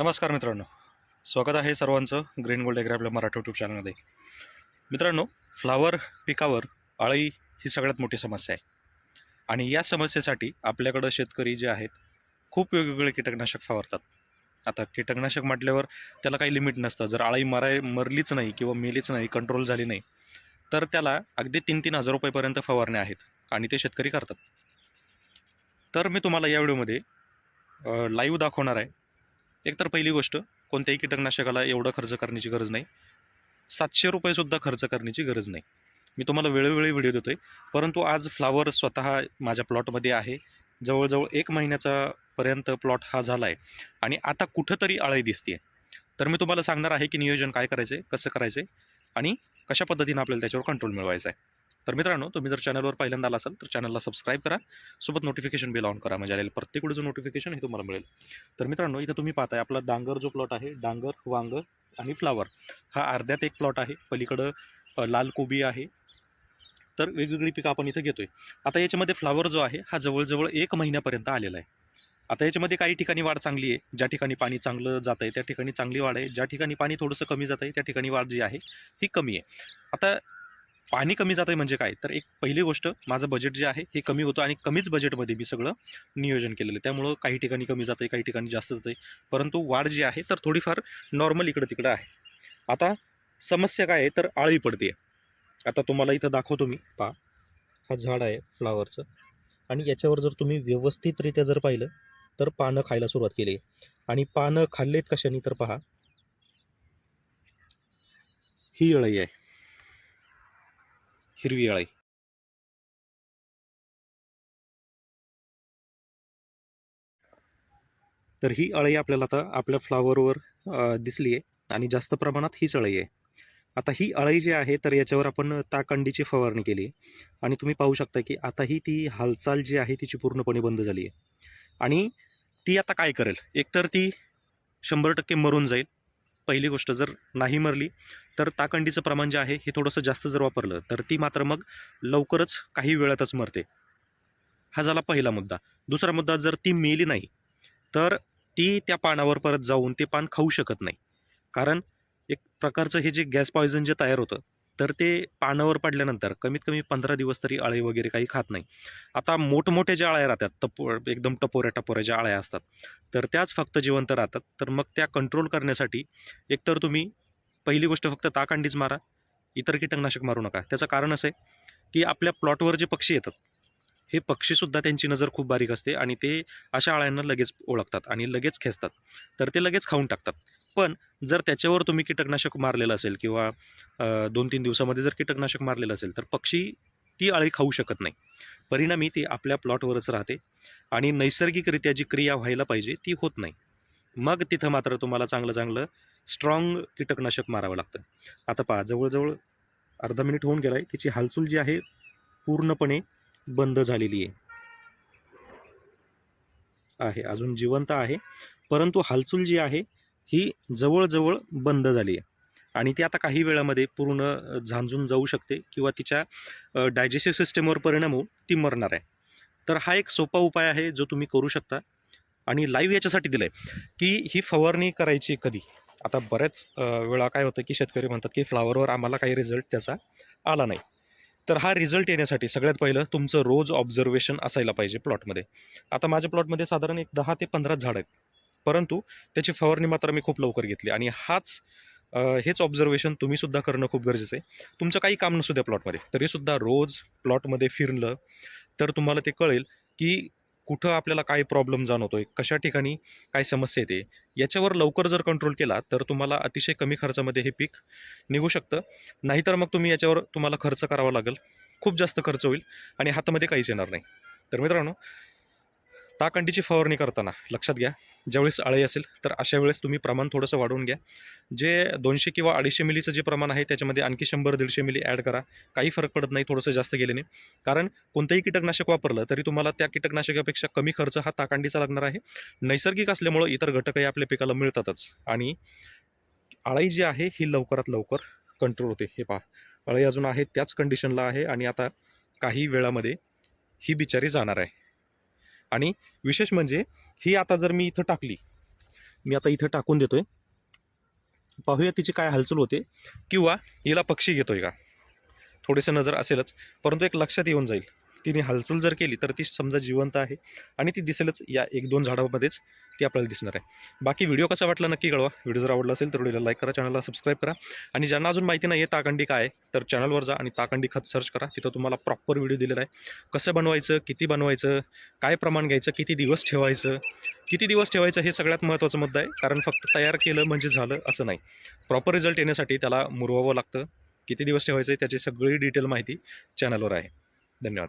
नमस्कार मित्रांनो. स्वागत आहे सर्वांचं green gold agri Marathi YouTube चॅनलमध्ये मित्रांनो फ्लावर पिकावर अळी ही सगळ्यात मोठी समस्या आहे. आणि या समस्येसाठी आपल्याकडं शेतकरी जे आहेत खूप वेगवेगळे कीटकनाशक फवारतात. आता कीटकनाशक म्हटल्यावर त्याला काही लिमिट नसतं. जर अळी मराय मरलीच नाही किंवा मेलीच नाही कंट्रोल झाली नाही तर त्याला अगदी तीन तीन हजार रुपयेपर्यंत फवारण्या आहेत आणि ते शेतकरी करतात. तर मी तुम्हाला या व्हिडिओमध्ये लाईव्ह दाखवणार आहे. एकतर पहिली गोष्ट कोणत्याही कीटकनाशकाला एवढं खर्च करण्याची गरज नाही. सातशे रुपयेसुद्धा खर्च करण्याची गरज नाही. मी तुम्हाला वेळोवेळी व्हिडिओ देतो आहे परंतु आज फ्लावर स्वतः माझ्या प्लॉटमध्ये आहे. जवळजवळ एक महिन्याचा पर्यंत प्लॉट हा झाला आहे आणि आता कुठंतरी आळी दिसते तर मी तुम्हाला सांगणार आहे की नियोजन काय करायचं आहे कसं करायचं आहे आणि कशा पद्धतीनं आपल्याला त्याच्यावर कंट्रोल मिळवायचा आहे. तर मित्रांनो तुम्ही जर चॅनलवर पहिल्यांदा आला असाल तर चॅनलला सबस्क्राईब करा. सोबत नोटिफिकेशन बिल ऑन करा म्हणजे आलेलं प्रत्येक वेळेचं नोटिफिकेशन हे तुम्हाला मिळेल. तर मित्रांनो इथं तुम्ही पाहताय आपला डांगर जो प्लॉट आहे डांगर वांगर आणि फ्लावर हा अर्ध्यात एक प्लॉट आहे. पलीकडं लाल कोबी आहे. तर वेगवेगळी पिकं आपण इथं घेतोय. आता याच्यामध्ये फ्लावर जो आहे हा जवळजवळ एक महिन्यापर्यंत आलेला आहे. आता याच्यामध्ये काही ठिकाणी वाढ चांगली आहे. ज्या ठिकाणी पाणी चांगलं जात आहे त्या ठिकाणी चांगली वाढ आहे. ज्या ठिकाणी पाणी थोडंसं कमी जात आहे त्या ठिकाणी वाढ जी आहे ही कमी आहे. आता पाणी कमी जात आहे म्हणजे काय? तर एक पहिली गोष्ट माझं बजेट जे आहे हे कमी होतं आणि कमीच बजेटमध्ये मी सगळं नियोजन केलेलं आहे. त्यामुळं काही ठिकाणी कमी जातं आहे काही ठिकाणी जास्त जातं आहे परंतु वाढ जी आहे तर थोडीफार नॉर्मल इकडं तिकडं आहे. आता समस्या काय आहे तर आळी पडते. आता तुम्हाला इथं दाखवतो मी. पहा. हा झाड आहे फ्लावरचं आणि याच्यावर जर तुम्ही व्यवस्थितरित्या जर पाहिलं तर पानं खायला सुरुवात केली. आहे आणि पानं खाल्लेत कशाने तर पहा. ही अळई आहे. हिरवी अळई तर ही अळई आपल्याला आता आपल्या फ्लावरवर दिसली आहे आणि जास्त प्रमाणात हीच अळई आहे. आता ही अळई जी आहे तर याच्यावर आपण ताकंडीची फवारणी केली आणि तुम्ही पाहू शकता की आताही ती हालचाल जी आहे तिची पूर्णपणे बंद झाली आहे आणि ती आता काय करेल? एकतर ती शंभर टक्के मरून जाईल पहिली गोष्ट जर नाही मरली तर ताकंडीचं प्रमाण जे आहे हे थोडंसं जास्त जर वापरलं तर ती मात्र मग लवकरच काही वेळातच मरते. हा झाला पहिला मुद्दा. दुसरा मुद्दा जर ती मेली नाही तर ती त्या पानावर परत जाऊन ते पान खाऊ शकत नाही. कारण एक प्रकारचं हे जे गॅस पॉयझन जे तयार होतं तर ते पानावर पडल्यानंतर कमीत कमी पंधरा दिवस तरी अळे वगैरे काही खात नाही. आता मोठमोठ्या ज्या अळ्या राहतात टपो एकदम टपोऱ्या टपोऱ्या ज्या अळ्या असतात तर त्याच फक्त जिवंत राहतात. तर मग त्या कंट्रोल करण्यासाठी एकतर तुम्ही पहिली गोष्ट फक्त ताकांडीच मारा इतर कीटकनाशक मारू नका. त्याचं कारण असं आहे की आपल्या प्लॉटवर जे पक्षी येतात हे पक्षीसुद्धा त्यांची नजर खूप बारीक असते आणि ते अशा आळ्यांना लगेच ओळखतात आणि लगेच खेचतात. तर ते लगेच खाऊन टाकतात. पण जर त्याच्यावर तुम्ही कीटकनाशक मारलेलं असेल किंवा दोन तीन दिवसामध्ये जर कीटकनाशक मारलेलं असेल तर पक्षी ती अळी खाऊ शकत नाही. परिणामी ती आपल्या प्लॉटवरच राहते आणि नैसर्गिकरित्या जी क्रिया व्हायला पाहिजे ती होत नाही. मग तिथं मात्र तुम्हाला चांगलं चांगलं स्ट्रॉंग कीटकनाशक मारावं लागतं. आता पहा जवळजवळ अर्धा मिनिट होऊन गेला आहे तिची हालचाल जी आहे पूर्णपणे बंद झालेली आहे. आहे अजून जिवंत आहे. परंतु हालचूल जी आहे ही जवळजवळ बंद झाली आहे. आणि ती आता काही वेळामध्ये पूर्ण झांजून जाऊ शकते किंवा तिच्या डायजेस्टिव्ह सिस्टमवर परिणाम होऊन ती मरणार आहे. तर हा एक सोपा उपाय आहे जो तुम्ही करू शकता. आणि लाईव्ह याच्यासाठी दिलं आहे की ही फवारणी करायची कधी? आता बऱ्याच वेळा काय होतं की शेतकरी म्हणतात की फ्लावरवर आम्हाला काही रिझल्ट त्याचा आला नाही. तर हा रिझल्ट येण्यासाठी सगळ्यात पहिलं तुमचं रोज ऑब्झर्वेशन असायला पाहिजे प्लॉटमध्ये आता माझ्या प्लॉटमध्ये साधारण एक दहा ते पंधरा झाड आहेत. परंतु त्याची फवारणी मात्र मी खूप लवकर घेतली आणि हाच हेच ऑब्झर्वेशन तुम्हीसुद्धा करणं खूप गरजेचं आहे. तुमचं काही काम नसू द्या प्लॉटमध्ये तरीसुद्धा रोज प्लॉटमध्ये फिरलं तर तुम्हाला ते कळेल की कुठं आपल्याला काय प्रॉब्लेम जाणवतो आहे कशा ठिकाणी काय समस्या येते. याच्यावर लवकर जर कंट्रोल केला तर तुम्हाला अतिशय कमी खर्चामध्ये हे पीक निघू शकतं. नाहीतर मग तुम्ही याच्यावर तुम्हाला खर्च करावा लागेल. खूप जास्त खर्च होईल आणि हातामध्ये काहीच येणार नाही. तर मित्रांनो ताकंडीची फवारणी करताना लक्षात घ्या ज्यावेळेस अळई असेल तर अशा वेळेस तुम्ही प्रमाण थोडंसं वाढवून घ्या. जे दोनशे किंवा अडीचशे मिलीचं जे प्रमाण आहे त्याच्यामध्ये आणखी शंभर दीडशे मिली ॲड करा. काही फरक पडत नाही थोडंसं जास्त गेल्याने कारण कोणतंही कीटकनाशक वापरलं तरी तुम्हाला त्या कीटकनाशकापेक्षा कमी खर्च हा ताकांडीचा लागणार आहे. नैसर्गिक असल्यामुळं इतर घटकही आपल्या पिकाला मिळतातच. आणि अळई जी आहे ही लवकरात लवकर कंट्रोल होते. हे पहा अळी अजून आहे त्याच कंडिशनला आहे. आणि आता काही वेळामध्ये ही बिचारी जाणार आहे. आणि विशेष म्हणजे ही आता जर मी इथं टाकली मी आता इथं टाकून देतो आहे पाहूया तिची काय हालचाल होते किंवा हिला पक्षी घेतो आहे का? थोडीसं नजर असेलच परंतु एक लक्षात येऊन जाईल. तिने हालचाल जर केली तर ती समजा जिवंत आहे आणि ती दिसेलच या एक दोन झाडामध्येच ती आपल्याला दिसणार आहे. बाकी व्हिडिओ कसा वाटला नक्की कळवा. व्हिडिओ जर आवडला असेल तर व्हिडिओला लाईक करा चॅनलला सबस्क्राईब करा. आणि ज्यांना अजून माहिती नाही आहे ताकंडी काय तर चॅनलवर जा आणि ताकंडी खत सर्च करा. तिथं तुम्हाला प्रॉपर व्हिडिओ दिलेला आहे. कसं बनवायचं किती बनवायचं काय प्रमाण घ्यायचं किती दिवस ठेवायचं किती दिवस ठेवायचं हे सगळ्यात महत्त्वाचा मुद्दा आहे. कारण फक्त तयार केलं म्हणजे झालं असं नाही. प्रॉपर रिझल्ट येण्यासाठी त्याला मुरवावं लागतं. किती दिवस ठेवायचं आहे त्याची सगळी डिटेल माहिती चॅनलवर आहे. धन्यवाद.